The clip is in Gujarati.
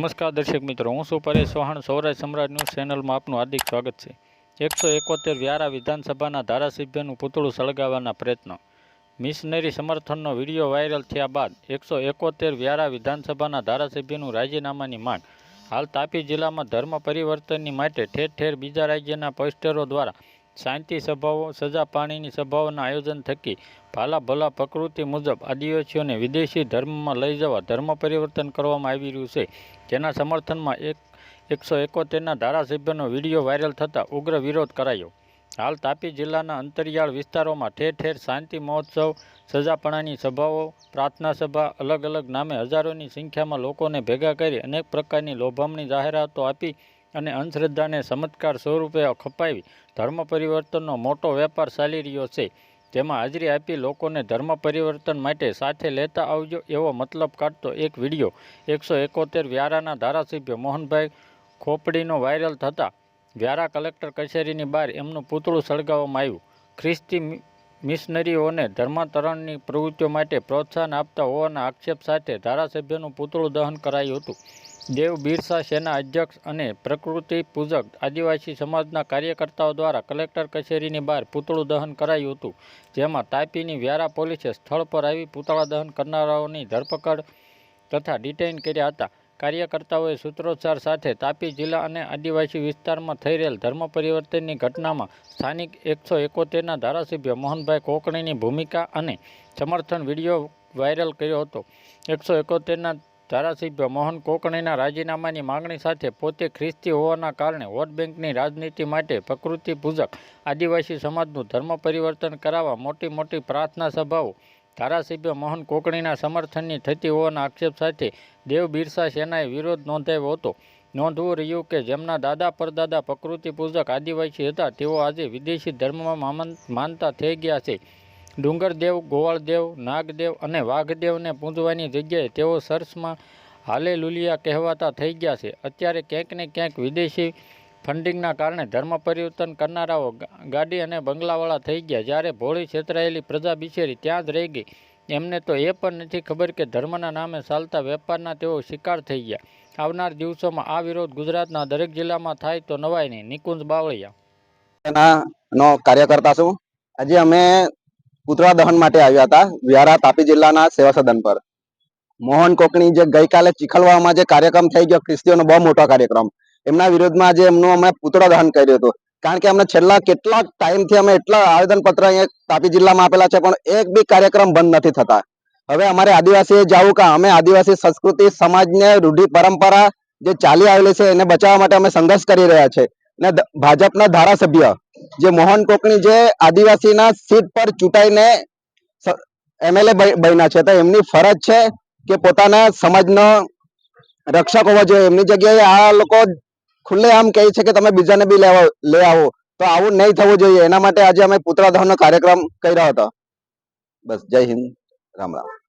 નમસ્કાર દર્શક મિત્રો, હું છું પરેશ ચૌહાણ, સૌરાષ્ટ્ર સમ્રાટ ન્યૂઝ ચેનલમાં આપનું હાર્દિક સ્વાગત છે. એકસો એકોતેર વ્યારા વિધાનસભાના ધારાસભ્યનું પૂતળું સળગાવવાના પ્રયત્નો. મિશનરી સમર્થનનો વીડિયો વાયરલ થયા બાદ એકસો એકોતેર વ્યારા વિધાનસભાના ધારાસભ્યનું રાજીનામાની માંગ. હાલ તાપી જિલ્લામાં ધર્મ પરિવર્તનની માટે ઠેર ઠેર બીજા રાજ્યના પોસ્ટરો દ્વારા શાંતિ સભાઓ, સજા પાણીની સભાઓના આયોજન થકી ભાલા ભલા પ્રકૃતિ મુજબ આદિવાસીઓને વિદેશી ધર્મમાં લઈ જવા ધર્મ પરિવર્તન કરવામાં આવી રહ્યું છે. જેના સમર્થનમાં એક, એકસો એકોતેરના ધારાસભ્યનો વીડિયો વાયરલ થતાં ઉગ્ર વિરોધ કરાયો. હાલ તાપી જિલ્લાના અંતરિયાળ વિસ્તારોમાં ઠેર ઠેર શાંતિ મહોત્સવ સજાપણાની સભાઓ, પ્રાર્થના સભા, અલગ અલગ નામે હજારોની સંખ્યામાં લોકોને ભેગા કરી અનેક પ્રકારની લોભામણી જાહેરાતો આપી અને અંધશ્રદ્ધાને ચમત્કાર સ્વરૂપે ખપાવી ધર્મ પરિવર્તનનો મોટો વેપાર ચાલી રહ્યો છે. તેમાં હાજરી આપી લોકોને ધર્મ પરિવર્તન માટે સાથે લેતા આવજો એવો મતલબ કાઢતો એક વીડિયો. એકસો એકોતેર વ્યારાના ધારાસભ્ય મોહનભાઈ ખોપડીનો વાયરલ થતાં વ્યારા કલેક્ટર કચેરીની બહાર એમનું પૂતળું સળગાવવામાં આવ્યું. ખ્રિસ્તી મિશનરીઓને ધર્માંતરણની પ્રવૃત્તિઓ માટે પ્રોત્સાહન આપતા હોવાના આક્ષેપ સાથે ધારાસભ્યનું પૂતળું દહન કરાયું હતું. દેવ બિરસા સેના અધ્યક્ષ અને પ્રકૃતિ પૂજક આદિવાસી સમાજના કાર્યકર્તાઓ દ્વારા કલેક્ટર કચેરીની બહાર પૂતળું દહન કરાયું હતું, જેમાં તાપીની વ્યારા પોલીસે સ્થળ પર આવી પૂતળા દહન કરનારાઓની ધરપકડ તથા ડિટેઇન કર્યા હતા. કાર્યકર્તાઓએ સૂત્રોચ્ચાર સાથે તાપી જિલ્લા અને આદિવાસી વિસ્તારમાં થઈ રહેલ ધર્મ પરિવર્તનની ઘટનામાં સ્થાનિક એકસો એકોતેરના ધારાસભ્ય મોહનભાઈ કોકણીની ભૂમિકા અને સમર્થન વીડિયો વાયરલ કર્યો હતો. એકસો એકોતેરના ધારાસભ્ય મોહન કોકણીના રાજીનામાની માંગણી સાથે પોતે ખ્રિસ્તી હોવાના કારણે વોટ બેંકની રાજનીતિ માટે પ્રકૃતિ પૂજક આદિવાસી સમાજનું ધર્મ પરિવર્તન કરાવવા મોટી મોટી પ્રાર્થના સભાઓ ધારાસભ્ય મોહન કોકણીના સમર્થનની થતી હોવાના આક્ષેપ સાથે દેવ બિરસા સેનાએ વિરોધ નોંધાવ્યો હતો. નોંધવું રહ્યું કે જેમના દાદા પરદાદા પ્રકૃતિ પૂજક આદિવાસી હતા, તેઓ આજે વિદેશી ધર્મમાં માનતા થઈ ગયા છે. ડુંગરદેવ, ગોવાળદેવ, નાગદેવ અને વાઘદેવને પૂજવાની જગ્યાએ તેઓ સર્સમાં હાલે લુલિયા કહેવાતા થઈ ગયા છે. અત્યારે ક્યાંક ને ક્યાંક વિદેશી ફંડિંગના કારણે ધર્મ પરિવર્તન કરનારાઓ ગાડી અને બંગલાવાળા થઈ ગયા. જ્યારે ભોળી છેતરાયેલી પ્રજા બિચેરી ત્યાં જ રહી ગઈ. એમને તો એ પણ નથી ખબર કે ધર્મના નામે ચાલતા વેપારના તેઓ શિકાર થઈ ગયા. આવનાર દિવસોમાં આ વિરોધ ગુજરાતના દરેક જિલ્લામાં થાય તો નવાય નહીં. નિકુંજ બાવળિયા. નો કાર્યકર્તા છું. આજે અમે પુતળા દહન માટે આવ્યા હતા, વ્યારા તાપી જિલ્લાના સેવા સદન પર. મોહન કોકણી જે ગઈકાલે ચીખલવામાં જે કાર્યક્રમ થઈ ગયો, ખ્રિસ્તીઓનો બહુ મોટો કાર્યક્રમ. એમના વિરોધમાં આજે એમનું અમે પુતળા દહન કર્યું હતું. કારણ કે અમને છેલ્લા કેટલાક ટાઈમથી અમે એટલા આવેદન પત્ર અહીંયા તાપી જિલ્લામાં આપેલા છે, પણ એક બી કાર્યક્રમ બંધ નથી થતા. હવે અમારે આદિવાસી જવું કે અમે આદિવાસી સંસ્કૃતિ સમાજને રૂઢિ પરંપરા જે ચાલી આવેલી છે, એને બચાવવા માટે અમે સંઘર્ષ કરી રહ્યા છે. ને ભાજપના ધારાસભ્ય, જે મોહન કોકણી જે આદિવાસીના સીટ પર ચૂંટાઈને એમએલએ બન્યા છે, તો એમની ફરજ છે કે પોતાના સમાજનો રક્ષક હોવો જોઈએ. એમની જગ્યાએ આ લોકો ખુલ્લે આમ કહે છે કે તમે બીજાને બી લેવા લઈ આવો. તો આવું નહીં થવું જોઈએ. એના માટે આજે અમે દહનનો કાર્યક્રમ કર્યો હતો. બસ, જય હિન્દ. રામ રામ.